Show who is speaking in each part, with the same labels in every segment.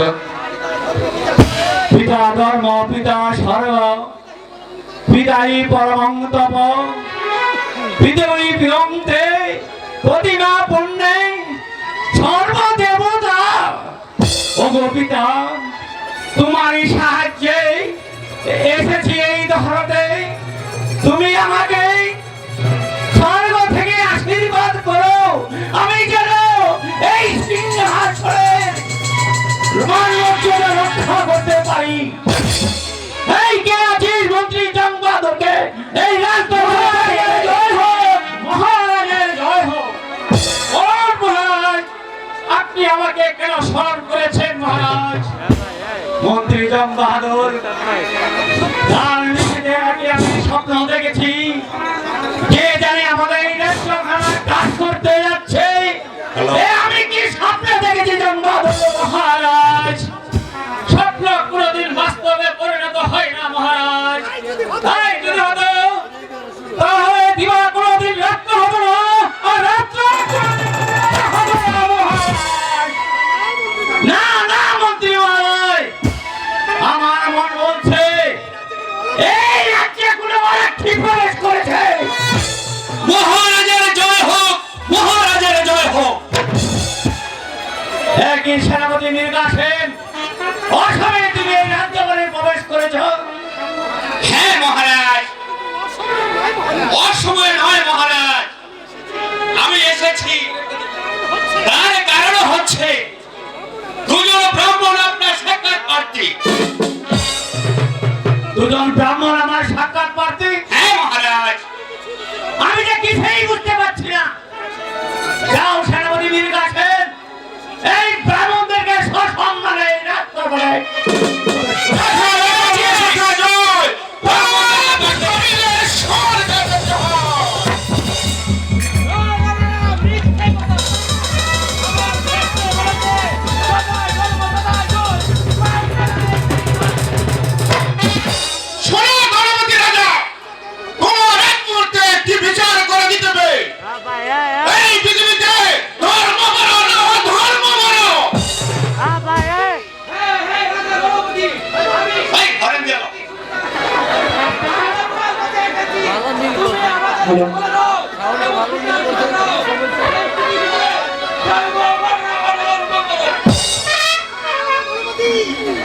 Speaker 1: বলো।
Speaker 2: পিতা ধর্ম, পিতা পিতাই প্রতিমা পুণ্যে পিতা, তোমারই সাহায্যে এসেছি এই ধরতে। তুমি আমাকে রক্ষা করতে পারি। এই কে মন্ত্রী জংবাদকে এই আপনি আমাকে কেন স্মরণ করেছেন মহারাজ? মন্ত্রী জং বাহাদুর আমি স্বপ্ন দেখেছি। কে জানে আমাদের একই সেনাপতি মির্গা সেন অসময়ে তুমি এই রাজ্যবনে প্রবেশ করেছ।
Speaker 1: হ্যাঁ মহারাজ। অসময় নয় মহারাজ।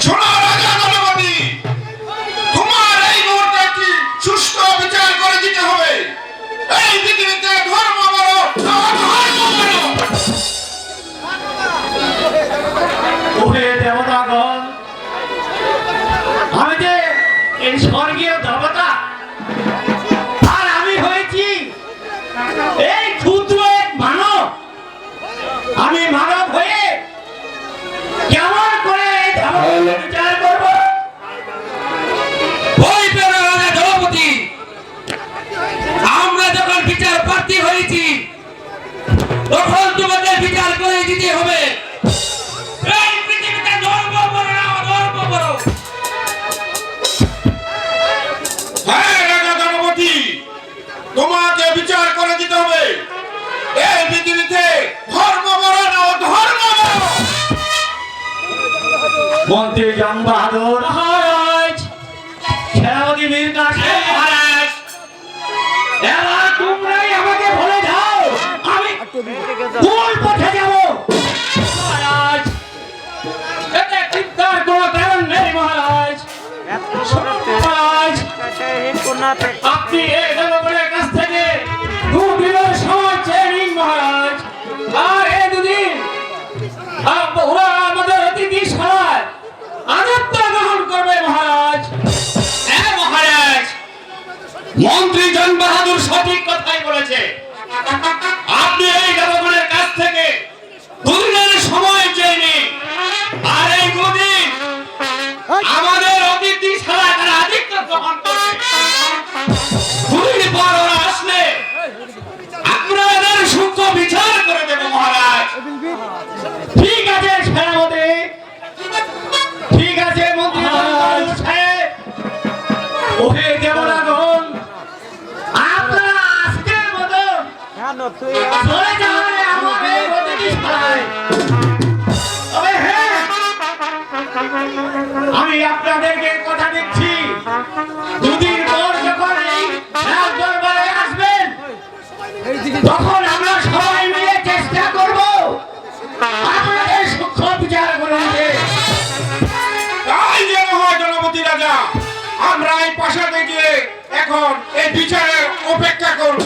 Speaker 1: শোনো রাজা তখন তোমাদের বিচার করে দিতে হবে। ধর্ম হ্যাঁ তোমাকে বিচার করে দিতে হবে। এই পৃথিবীতে ধর্ম বড় না অধর্ম বড়
Speaker 2: মন্ত্রী জং বাহাদুর কোন পথে যাব? মহারাজ এতে চিন্তার কোনো কারণ নেই মহারাজ। মহারাজ আপনি এই জনগণের কাছ থেকে দুদিনের সময় চেয়ে নিন মহারাজ। আর এই দুদিন আপ- ওরা আমাদের অতিথি সভায় আনন্দ গ্রহণ করবে মহারাজ।
Speaker 1: হ্যাঁ মহারাজ। মন্ত্রী জন বাহাদুর সঠিক কথাই বলেছে। আপনি এই জনগণের কাছ থেকে দুদিনের সময় চেয়ে নিন। আর এই দুদিন আমাদের অতিথি ছাড়া তারা আধিক্য গ্রহণ করবে দুদিন পর ওরা আসলে আমরা এদের সূক্ষ্ম বিচার করে দেব মহারাজ।
Speaker 2: ঠিক আছে সেনাপতি। ঠিক আছে মন্ত্রী। সাহেব ওহে আমি আপনাদেরকে কথা দিচ্ছি। দুদিন পর যখন এই দরবারে আসবেন, তখন আমরা সবাই মিলে চেষ্টা করব আপনাদের সূক্ষ্ম বিচার করে
Speaker 3: তাই যে মহাজনপতি রাজা, আমরা এই পাশাতে গিয়ে এখন এই বিচারের অপেক্ষা করব।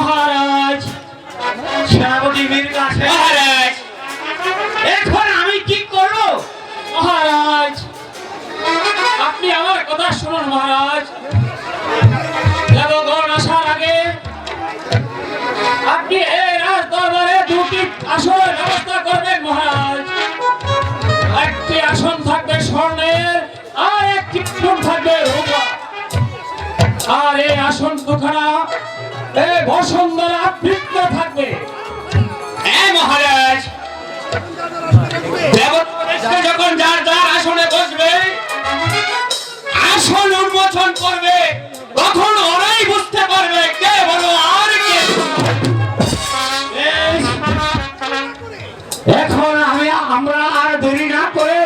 Speaker 1: কথা
Speaker 2: শুনুন মহারাজ আসার আগে আপনি এই রাজ দরবারে দুটি আসনের ব্যবস্থা করবেন মহারাজ। একটি আসন থাকবে স্বর্ণের আর একটি আসন থাকবে আর এই আসন দুখানা এই বসন্তরা আবৃত্ত থাকবে।
Speaker 1: হ্যাঁ মহারাজ যখন যার যার আসনে বসবে আসন উন্মোচন করবে? তখন ওরাই বুঝতে পারবে কে বড় আর কে
Speaker 2: এখন আমি, আমরা আর দেরি না করে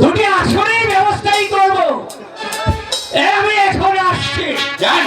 Speaker 2: দুটি আসনের ব্যবস্থাই করব। আমি এখন আসছি।
Speaker 1: জান